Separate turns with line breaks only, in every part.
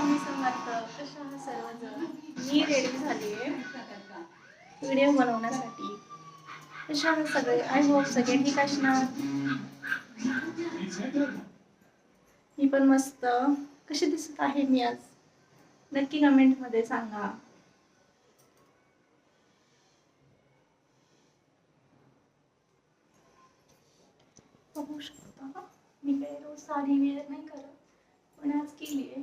स्वामी समर्थ कशा सर्वजण मी रेडी झाली आहे व्हिडिओ बनवण्यासाठी. कशा आहात सगळे आय होप सगळे ठीक असणार मी पण मस्त. कशी दिसत आहे मी आज? नक्की कमेंटमध्ये सांगा. बघू शकता. मी काही रोज साडी वेअर नाही करत पण आज केली आहे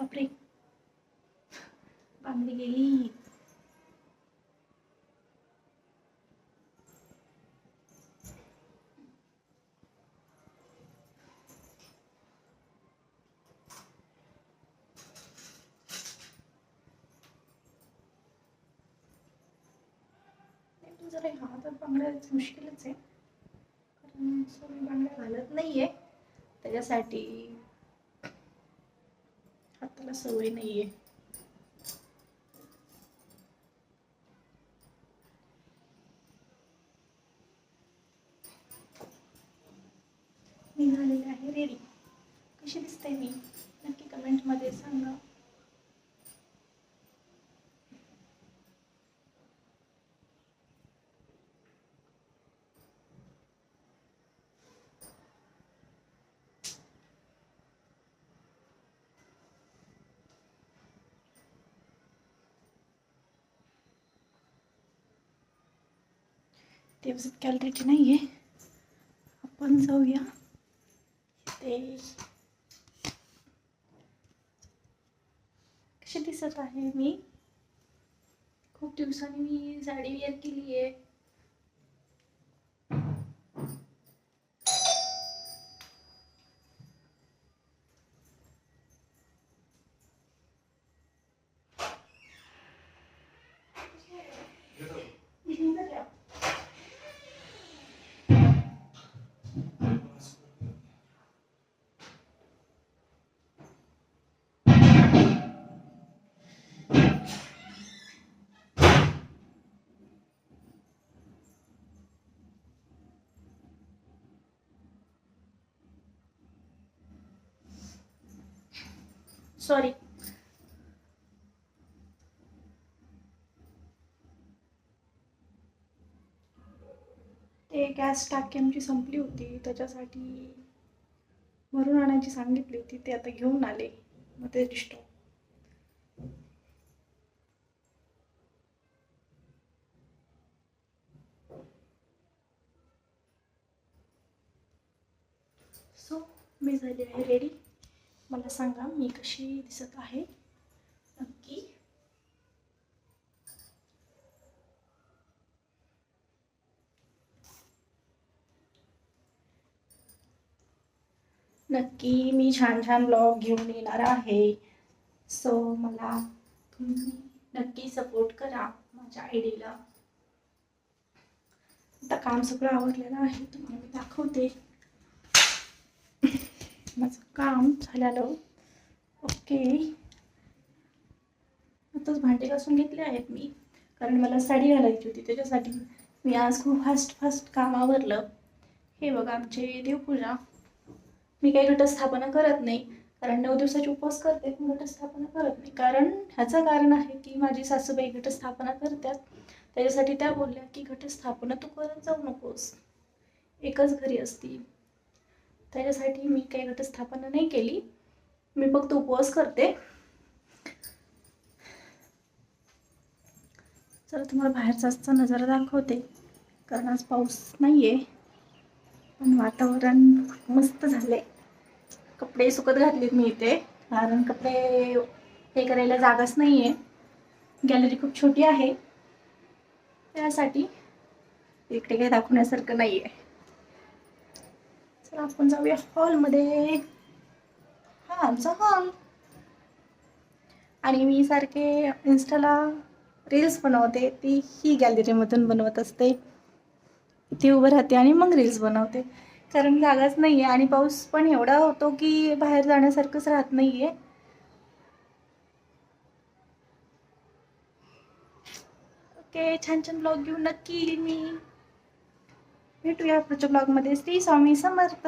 बापरे. बांगडी गेली. जरा हा तर बांगड्या मुश्किलच आहे. कारण मी बांगड्या घालत नाहीये. त्याच्यासाठी हाताला सवय नाहीये मी झालेली आहे रेडी कशी दिसते मी नक्की कमेंटमध्ये सांगा तेवढीच कॅलरीची नाही आहे आपण जाऊया. ते कशी दिसत आहे मी? खूप दिवसांनी मी साडी वेअर केली आहे सॉरी. ते गॅस टाकी आमची संपली होती त्याच्यासाठी भरून आणायची सांगितली होती ते आता घेऊन आले. मग ते डिस्टर्ब सो मी झाली आहे रेडी मला सांगा मी कशी दिसत आहे? नक्की. नक्की मी छान छान ब्लॉग घेऊन येणार आहे. सो मला तुम्ही नक्की सपोर्ट करा माझ्या आयडीला. आता काम सगळं आवडलेलं आहे तुम्हाला मी दाखवते. माझं काम झालेलं. ओके. आताच भांडे घासून घेतले आहेत मी. कारण मला साडी घालायची होती. त्याच्यासाठी मी आज खूप फास्ट फास्ट काम आवरलं. हे बघा आमचे देवपूजा. मी काही घटस्थापना करत नाही. कारण नऊ दिवसाची उपवास करते पण घटस्थापना करत नाही. कारण ह्याचं कारण आहे की माझी सासूबाई घटस्थापना करतात. त्याच्यासाठी त्या बोलल्या की घटस्थापना तू करत जाऊ नकोस. एकच घरी असती. त्याच्यासाठी मी काही घटस्थापना नाही केली. मी फक्त उपवास करते. चला तुम्हाला बाहेरचा असता नजारा दाखवते. कारण आज पाऊस नाही आहे पण वातावरण मस्त झाले कपडे सुकत घातलेत मी इथे. कारण कपडे हे करायला जागाच नाही आहे गॅलरी खूप छोटी आहे. त्यासाठी इकडे काही दाखवण्यासारखं नाही आहे चला आपण जाऊया हॉलमध्ये. हा आमचा हॉल. आणि मी सारखे इन्स्टाला रील्स बनवते ती ही गॅलरीमधून बनवत असते. ती उभं राहते आणि मग रील्स बनवते. कारण जागाच नाही आहे आणि पाऊस पण एवढा होतो की बाहेर जाण्यासारखंच राहत नाही आहे ओके छान छान ब्लॉग घेऊन नक्की मी. भेटूया पुढच्या ब्लॉगमध्ये श्री स्वामी समर्थ.